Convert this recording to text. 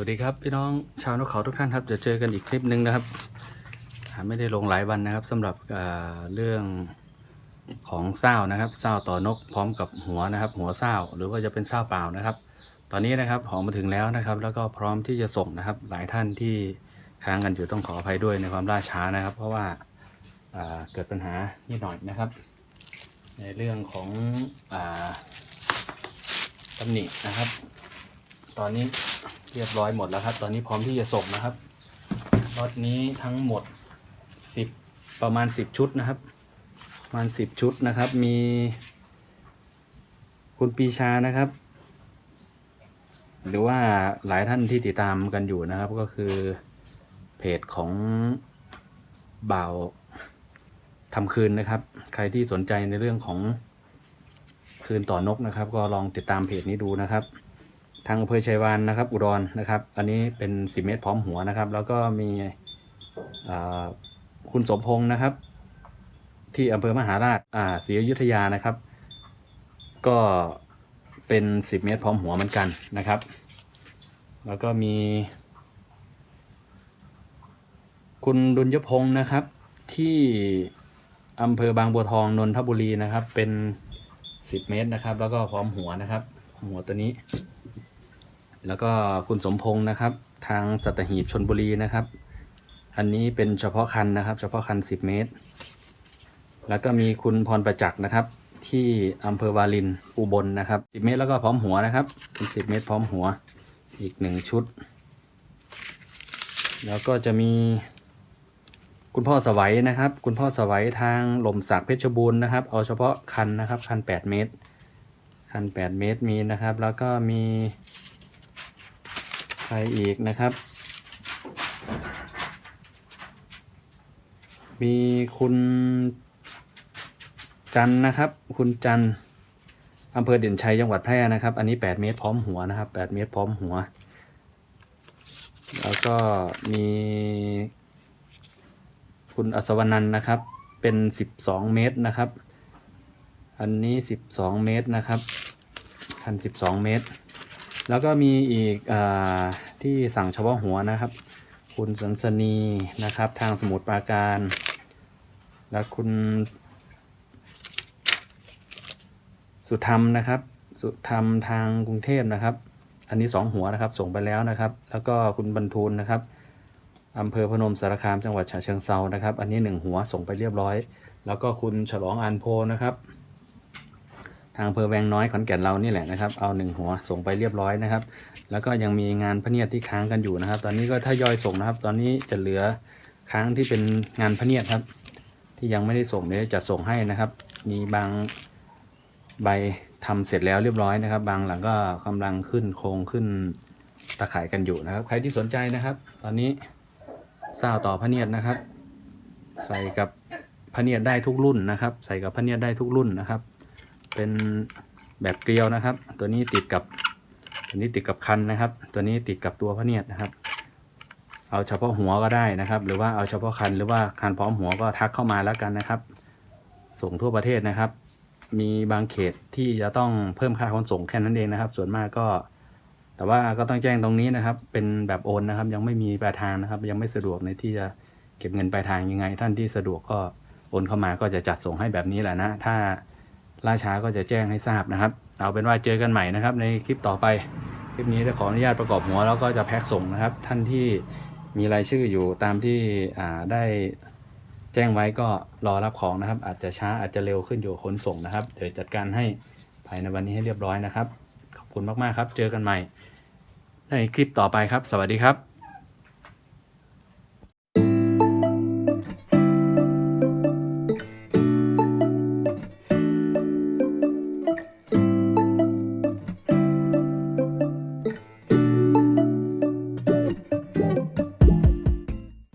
วัสดีครับพี่น้องชาวนกเขาทุกท่านครับจะเจอกันอีกคลิปหนึ่งนะครับไม่ได้ลงหลายวันนะครับสำหรับเรื่องของเศร้านะครับเศร้าต่อนกพร้อมกับหัวนะครับ หัวเศร้าหรือว่าจะเป็นเศร้าเปล่านะครับ ตอนนี้นะครับหอมมาถึงแล้วนะครับ แล้วก็พร้อมที่จะส่งนะครับ หลายท่านที่ค้างกันอยู่ต้องขออภัยด้วยในความล่าช้านะครับ เพราะว่าอ่าเกิดปัญหานิดหน่อยนะครับ ในเรื่องของอาตำหนินะครับ ตอนนี้เรียบร้อยหมดแล้วครับ ตอนนี้พร้อมที่จะส่งนะครับรถนี้ทั้งหมด 10 ประมาณ 10 ชุดนะครับ ประมาณ 10 ชุดนะครับ มี คุณปีชานะครับ หรือว่าหลายท่านที่ติดตามกันอยู่นะครับ ก็คือเพจของบ่าวทำคืนนะครับ ใครที่สนใจในเรื่องของคืนต่อนกนะครับ ก็ลองติดตามเพจนี้ดูนะครับ ทางอำเภอชัยวานนะครับ อุดรนะครับ อันนี้เป็นสิเมตรพร้อมหัวนะครับ แล้วก็มีคุณสมพงศ์นะครับ ที่อำเภอมหาราชอ่าศรีอยุธยานะครับ ก็เป็น10เมตรพร้อมหัวเหมือนกันนะครับ แล้วก็มี คุณดุลยพงศ์นะครับ ที่อำเภอบางบัวทองนนทบุรีนะครับ เป็น10เมตรนะครับ แล้วก็พร้อมหัวนะครับ หัวตัวนี้ แล้วก็คุณสมพงศ์นะครับ ทางสัตหีบชนบุรีนะครับ อันนี้เป็นเฉพาะคันนะครับ เฉพาะคัน 10 เมตร แล้วก็มีคุณพรประจักษ์นะครับ ที่อำเภอวาลินอุบลนะครับ 10 เมตรแล้วก็พร้อมหัวนะครับเป็น10 เมตรพร้อมหัวอีกหนึ่งชุด แล้วก็จะมีคุณพ่อสวัยนะครับ คุณพ่อสวัยทางหล่มสักเพชรบูรณ์นะครับ เอาเฉพาะคันนะครับ คัน 8 เมตร คัน 8 เมตรมีนะครับ แล้วก็มี ใครอีกนะครับ มีคุณจันนะครับ คุณจันอำเภอเด่นชัยจังหวัดแพร่นะครับ อันนี้ 8 เมตรพร้อมหัวนะครับ 8 เมตรพร้อมหัว แล้วก็มี คุณอัศวนันท์นะครับ เป็น 12 เมตรนะครับ อันนี้ 12 เมตรนะครับคัน12 เมตร แล้วก็มีอีกอที่สั่งเฉพาะหัวนะครับ คุณสันสนีนะครับ ทางสมุทรปราการ และคุณสุธรรมนะครับ สุธรรมทางกรุงเทพนะครับ อันนี้สองหัวนะครับ ส่งไปแล้วนะครับ แล้วก็คุณบรรทูลนะครับอำเภอพนมสารคามจังหวัดฉะเชิงเซานะครับ อันนี้หนึ่งหัวส่งไปเรียบร้อย แล้วก็คุณฉลองอันโพนะครับ ทางอำเภอแวงน้อยขอนแก่นเรานี่แหละนะครับ เอาหนึ่งหัวส่งไปเรียบร้อยนะครับ แล้วก็ยังมีงานพะเนียดที่ค้างกันอยู่นะครับ ตอนนี้ก็ถ้ายอยส่งนะครับ ตอนนี้จะเหลือค้างที่เป็นงานพะเนียดครับ ที่ยังไม่ได้ส่งเดี๋ยวจะส่งให้นะครับ มีบางใบทำเสร็จแล้วเรียบร้อยนะครับ บางหลังก็กำลังขึ้นโครงขึ้นตะข่ายกันอยู่นะครับ ใครที่สนใจนะครับ ตอนนี้เศร้าต่อพระเนียดนะครับ ใส่กับพระเนียดได้ทุกรุ่นนะครับ ใส่กับพระเนียดได้ทุกรุ่นนะครับ เป็นแบบเกลียวนะครับ ตัวนี้ติดกับตัวนี้ติดกับคันนะครับ ตัวนี้ติดกับตัวพระเนียดนะครับ เอาเฉพาะหัวก็ได้นะครับ หรือว่าเอาเฉพาะคันหรือว่าคันพร้อมหัวก็ทักเข้ามาแล้วกันนะครับ ส่งทั่วประเทศนะครับ มีบางเขตที่จะต้องเพิ่มค่าขนส่งแค่นั้นเองนะครับ ส่วนมากก็ แต่ว่าก็ต้องแจ้งตรงนี้นะครับ เป็นแบบโอนนะครับ ยังไม่มีปลายทางนะครับ ยังไม่สะดวกในที่จะเก็บเงินปลายทางยังไง ท่านที่สะดวกก็โอนเข้ามาก็จะจัดส่งให้แบบนี้แหละนะ ถ้า ล่าช้าก็จะแจ้งให้ทราบนะครับ เอาเป็นว่าเจอกันใหม่นะครับ ในคลิปต่อไป คลิปนี้จะขออนุญาตประกอบหัวแล้วก็จะแพ็คส่งนะครับ ท่านที่มีรายชื่ออยู่ตามที่ได้แจ้งไว้ก็รอรับของนะครับ อาจจะช้าอาจจะเร็วขึ้นอยู่ขนส่งนะครับ เดี๋ยวจัดการให้ภายในวันนี้ให้เรียบร้อยนะครับ ขอบคุณมากๆครับ เจอกันใหม่ ในคลิปต่อไปครับ สวัสดีครับ